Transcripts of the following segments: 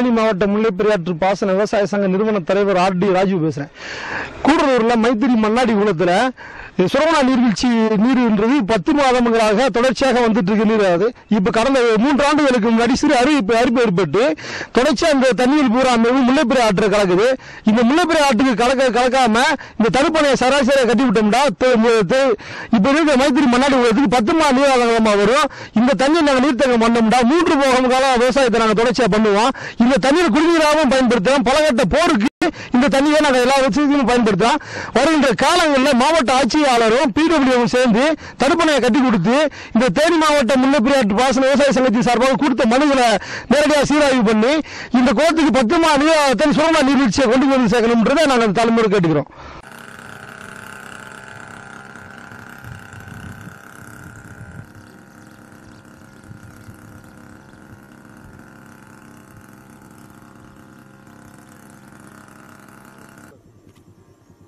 தேனி மாவட்ட முல்லைப்பெரியாற்று பாசன விவசாய சங்க நிறுவன தலைவர் ஆர் டி ராஜீவ் பேசுறேன். கூடலூர்ல மைத்திரி மண்ணாடி குளத்துல சுரவணா நீர்வீழ்ச்சி நீர்ன்றது பத்து மாதங்களாக தொடர்ச்சியாக வந்துட்டு இருக்க நீர். அது இப்ப கடந்த மூன்று ஆண்டுகளுக்கு முன்னாடி சிறு அறிவிப்பு அறிப்பு ஏற்பட்டு தொடர்ச்சியாக இந்த தண்ணீர் பூரா அமைவு முல்லைப்பெரிய ஆற்று கலக்குது. இந்த முல்லைப்பெரிய ஆற்றுக்கு கலக்க கலக்காம இந்த தடுப்பணையை சராசரியாக கட்டி விட்டோம்னா தெ- மு- இப்ப இருக்க மைத்திரி மண்ணாடி குளத்துக்கு பத்து மாத நீர் வரும். இந்த தண்ணீர் நாங்கள் நீர்த்தேக்கம் பண்ணோம்னா மூன்று போகம் காலம் விவசாயத்தை நாங்கள் தொடர்ச்சியாக பண்ணுவோம். இந்த தண்ணீர் குடிநீராகவும் பயன்படுத்தலாம். பலகட்ட போருக்கு இந்த தண்ணியை நாங்கள் எல்லா விஷயத்திலும் பயன்படுத்தலாம். வருகின்ற காலங்களில் மாவட்ட ஆட்சியாளரும் பிடபிள்யூவும் சேர்ந்து தடுப்பணையை கட்டி கொடுத்து இந்த தேனி மாவட்ட முல்லைப்பெரியாற்று பாசன விவசாய சங்கத்தின் சார்பாக கொடுத்த மனுகளை நேரடியாக சீராய்வு பண்ணி இந்த குளத்துக்கு பத்துமா நீர் சுரமா நீர்வீழ்ச்சியை கொண்டு வந்து சேர்க்கணும்ன்றதை நாங்கள் தலைமுறை கேட்டுக்கிறோம்.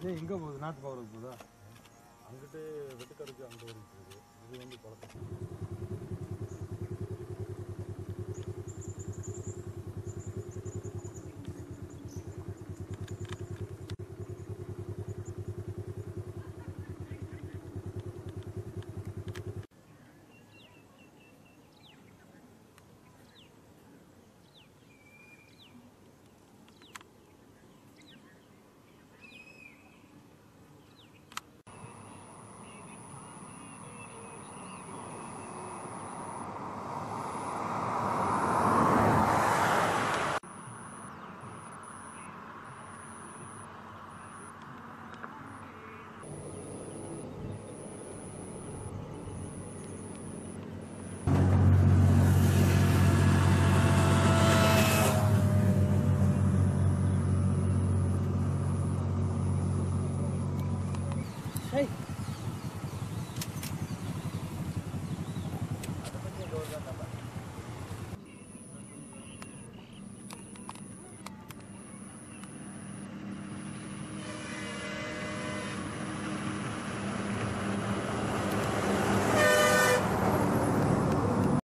ஏன் எங்கே போகுது? நாட்டு பவருக்கு போகுதா? அங்கிட்டு வெட்டுக்கருக்கு அங்கே ஓடிட்டு 哎